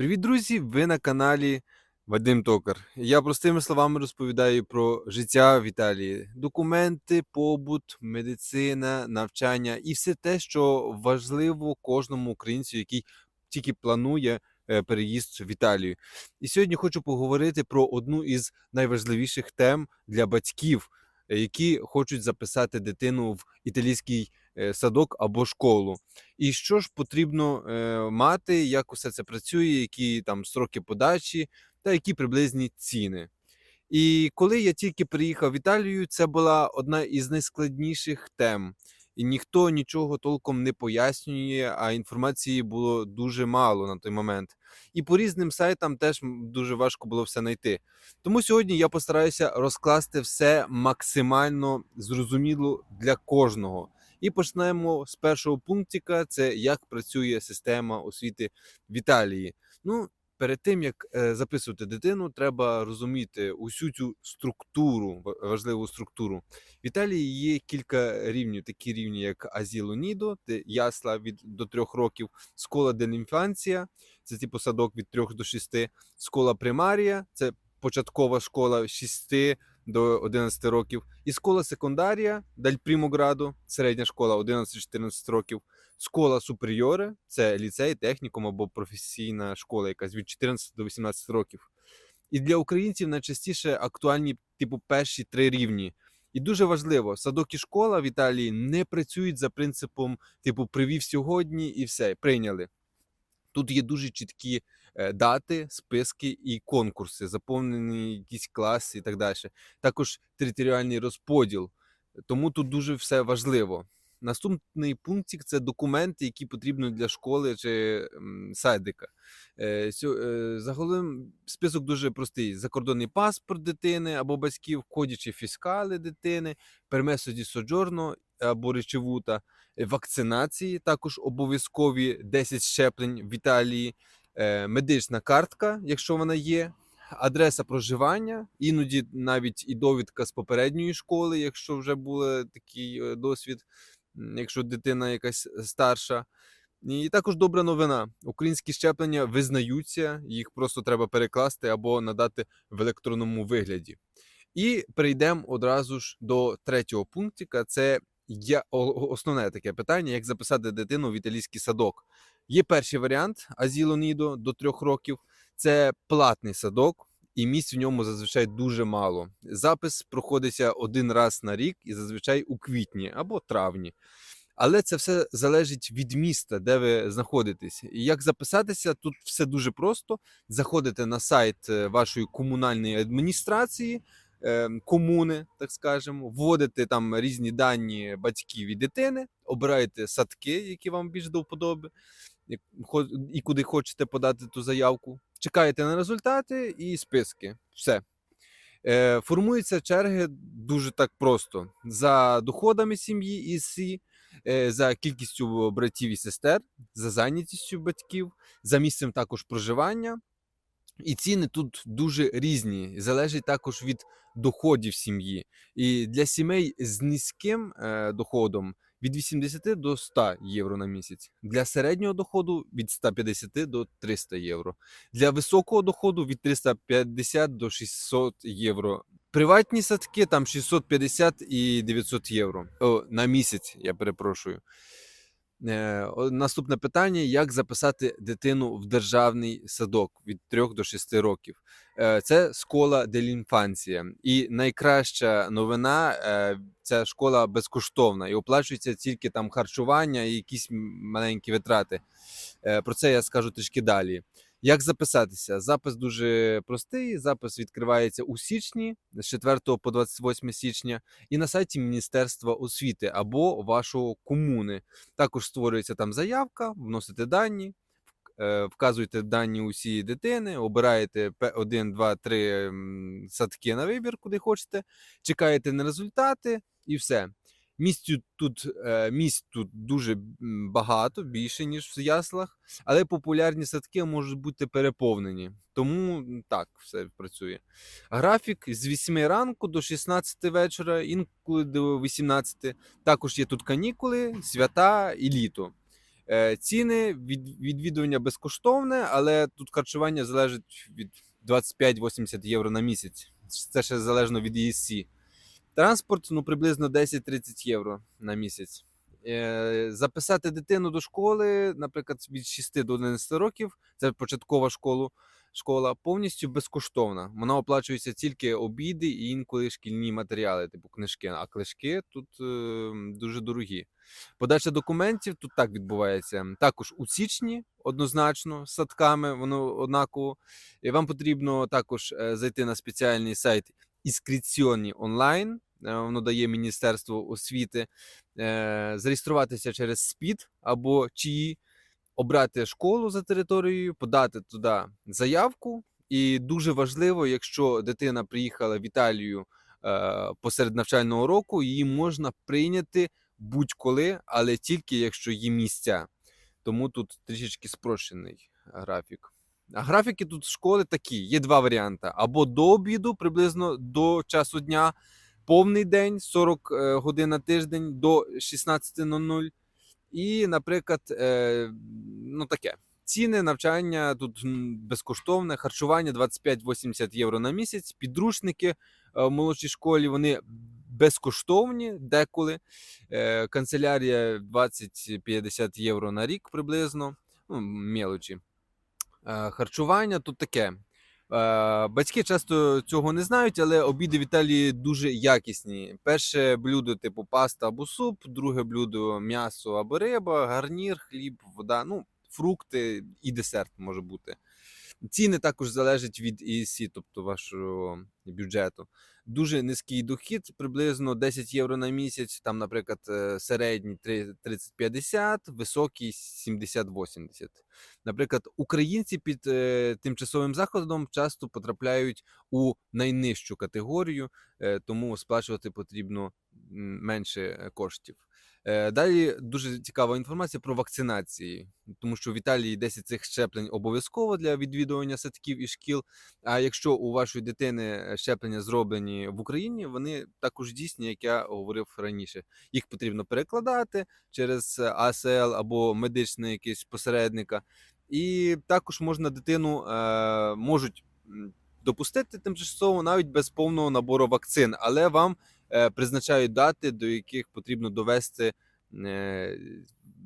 Привіт, друзі! Ви на каналі Вадим Токар. Я простими словами розповідаю про життя в Італії, документи, побут, медицина, навчання і все те, що важливо кожному українцю, який тільки планує е, переїзд в Італію. І сьогодні хочу поговорити про одну із найважливіших тем для батьків, е, які хочуть записати дитину в італійський садок або школу. І що ж потрібно е, мати, як усе це працює, які там строки подачі та які приблизні ціни. І коли я тільки приїхав в Італію, це була одна із найскладніших тем. І ніхто нічого толком не пояснює, а інформації було дуже мало на той момент. І по різним сайтам теж дуже важко було все знайти. Тому сьогодні я постараюся розкласти все максимально зрозуміло для кожного. І почнемо з першого пунктика: це як працює система освіти в Італії. Ну, перед тим як е, записувати дитину, треба розуміти усю цю структуру, важливу структуру. В Італії є кілька рівнів, такі рівні, як Азіло Нідо, ясла від до трьох років, школа делінфанція, це типу садок від трьох до шести, школа примарія, це початкова школа з 6 до 11 років, і школа секундарія Даль Примограду, середня школа 11-14 років. Школа суперіоре це ліцей, технікум або професійна школа, якась від 14 до 18 років. І для українців найчастіше актуальні типу перші три рівні. І дуже важливо, садок і школа в Італії не працюють за принципом типу привів сьогодні і все прийняли. Тут є дуже чіткі дати, списки і конкурси, заповнені якісь класи і так далі. Також територіальний розподіл. Тому тут дуже все важливо. Наступний пунктик це документи, які потрібні для школи чи садика. Е, е, Загалом список дуже простий: закордонний паспорт дитини або батьків, кодячі фіскали дитини, пермесо ді соджорно або речевута, вакцинації, також обов'язкові 10 щеплень в Італії, медична картка, якщо вона є, адреса проживання, іноді навіть і довідка з попередньої школи, якщо вже був такий е, досвід, якщо дитина якась старша. І також добра новина: українські щеплення визнаються, їх просто треба перекласти або надати в електронному вигляді. І перейдемо одразу ж до третього пунктика. Це основне таке питання: як записати дитину в італійський садок. Є перший варіант Азіло Нідо до трьох років. Це платний садок, і місць в ньому зазвичай дуже мало. Запис проходиться один раз на рік і зазвичай у квітні або травні. Але це все залежить від міста, де ви знаходитесь. І як записатися, тут все дуже просто. Заходите на сайт е, вашої комунальної адміністрації, е, комуни, так скажемо, вводите там різні дані батьків і дитини, обираєте садки, які вам більш до вподоби, і куди хочете подати ту заявку. Чекаєте на результати і списки. Все. Е, Формуються черги дуже так просто: за доходами сім'ї і сі, е, за кількістю братів і сестер, за зайнятістю батьків, за місцем також проживання. І ціни тут дуже різні, залежить також від доходів сім'ї. І для сімей з низьким е, доходом від 80 до 100 євро на місяць, для середнього доходу від 150 до 300 євро, для високого доходу від 350 до 600 євро. Приватні садки там 650 і 900 євро О, на місяць, я перепрошую. Е, Наступне питання: як записати дитину в державний садок від 3 до 6 років? Е, Це школа делінфанція. І найкраща новина е, ця школа безкоштовна і оплачується тільки там харчування і якісь маленькі витрати. Е, Про це я скажу трішки далі. Як записатися? Запис дуже простий. Запис відкривається у січні з 4 по 28 січня, і на сайті Міністерства освіти або вашого комуни. Також створюється там заявка, вносите дані, вказуєте дані усі дитини, обираєте 1, 2, 3 м, садки на вибір, куди хочете, чекаєте на результати і все. Місць тут, е, місць тут дуже багато, більше, ніж в яслах, але популярні садки можуть бути переповнені. Тому так все працює. Графік з 8 ранку до 16 вечора, інколи до 18. Також є тут канікули, свята і літо. Е, Ціни від, відвідування безкоштовне, але тут харчування залежить від 25-80 євро на місяць. Це ще залежно від ESC. Транспорт ну, приблизно 10-30 євро на місяць. Е, Записати дитину до школи, наприклад, від 6 до 11 років, це початкова школа, школа повністю безкоштовна. Вона оплачується тільки обіди і інколи шкільні матеріали, типу книжки. А книжки тут е, дуже дорогі. Подача документів тут так відбувається. Також у січні однозначно з садками, воно однаково. І вам потрібно також е, зайти на спеціальний сайт Іскріціоні онлайн. Е, Воно дає Міністерство освіти, е, зареєструватися через СПІД або ЧІІ, обрати школу за територією, подати туди заявку. І дуже важливо, якщо дитина приїхала в Італію е, посеред навчального року, її можна прийняти будь-коли, але тільки якщо є місця. Тому тут трішечки спрощений графік. А графіки тут школи такі: є два варіанти: або до обіду, приблизно до часу дня, повний день, 40 е, годин на тиждень до 16.00. І, наприклад, е, ну таке. Ціни навчання тут безкоштовне, харчування 25-80 євро на місяць, підручники е, в молодшій школі вони безкоштовні деколи. Канцелярія 20-50 євро на рік приблизно. Ну, мелочі. Харчування тут таке. Е, Батьки часто цього не знають, але обіди в Італії дуже якісні. Перше блюдо, типу паста або суп, друге блюдо м'ясо або риба, гарнір, хліб, вода, ну, фрукти і десерт може бути. Ціни також залежать від ESC, тобто вашого бюджету. Дуже низький дохід, приблизно 10 євро на місяць. Там, наприклад, е, середній три- 30-50, високий 70-80. Наприклад, українці під е, тимчасовим заходом часто потрапляють у найнижчу категорію, е, тому сплачувати потрібно менше коштів. Е, Далі дуже цікава інформація про вакцинації, тому що в Італії 10 цих щеплень обов'язково для відвідування садків і шкіл. А якщо у вашої дитини щеплення зроблені в Україні, вони також дійсні, як я говорив раніше. Їх потрібно перекладати через АСЛ або медичний якийсь посередника. І також можна дитину е, можуть допустити тимчасово навіть без повного набору вакцин, але вам призначають дати, до яких потрібно довести е,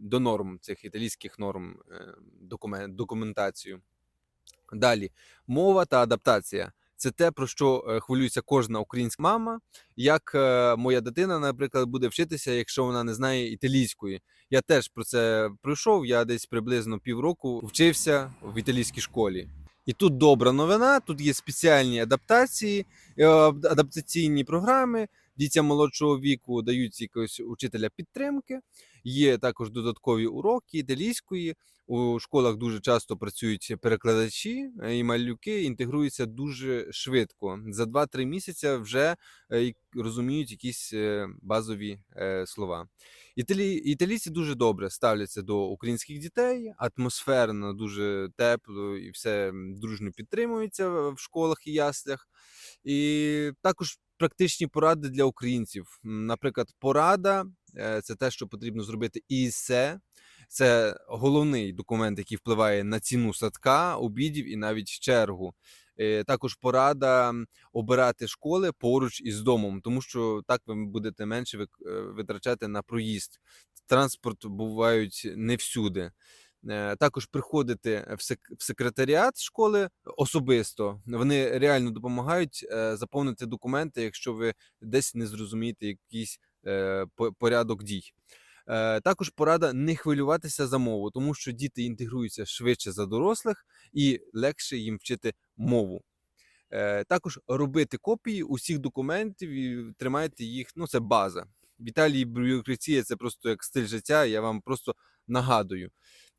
до норм цих італійських норм е, документацію. Далі мова та адаптація. Це те, про що е, хвилюється кожна українська мама. Як е, моя дитина, наприклад, буде вчитися, якщо вона не знає італійської. Я теж про це пройшов. Я десь приблизно півроку вчився в італійській школі. І тут добра новина. Тут є спеціальні адаптації, е, адаптаційні програми. Дітям молодшого віку дають якогось учителя підтримки. Є також додаткові уроки італійської. У школах дуже часто працюють перекладачі, е, і малюки інтегруються дуже швидко. За 2-3 місяці вже е, розуміють якісь е, базові слова. Італі... Італійці дуже добре ставляться до українських дітей, атмосферно дуже тепло і все м, дружньо підтримується в школах і яслях. І також практичні поради для українців. Наприклад, порада е, це те, що потрібно зробити ІСЕ. Це головний документ, який впливає на ціну садка, обідів і навіть чергу. Е, Також порада обирати школи поруч із домом, тому що так ви будете менше е, витрачати на проїзд. Транспорт бувають не всюди. Е, Також приходити в секретаріат школи особисто. Вони реально допомагають е, заповнити документи, якщо ви десь не зрозумієте якийсь е, порядок дій. Також порада не хвилюватися за мову, тому що діти інтегруються швидше за дорослих і легше їм вчити мову. Також робити копії усіх документів і тримайте їх. Ну, це база. В Італії бюрократія це просто як стиль життя. Я вам просто нагадую.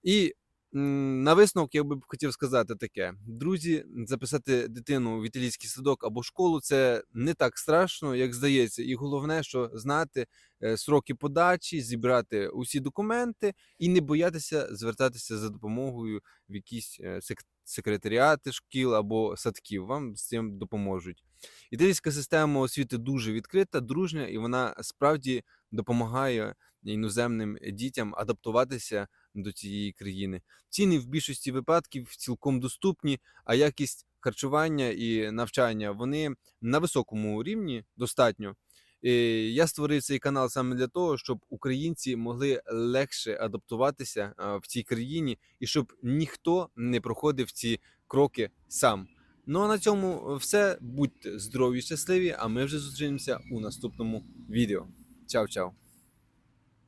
І на висновок я би хотів сказати таке: друзі, записати дитину в італійський садок або школу це не так страшно, як здається. І головне, що знати е, сроки подачі, зібрати усі документи і не боятися звертатися за допомогою в якісь е, секретаріати шкіл або садків. Вам з цим допоможуть. Італійська система освіти дуже відкрита, дружня, і вона справді допомагає іноземним дітям адаптуватися до цієї країни. Ціни в більшості випадків цілком доступні, а якість харчування і навчання вони на високому рівні достатньо. Я створив цей канал саме для того, щоб українці могли легше адаптуватися в цій країні і щоб ніхто не проходив ці кроки сам. Ну а на цьому все. Будьте здорові, щасливі, а ми вже зустрінемося у наступному відео. Чао-чао!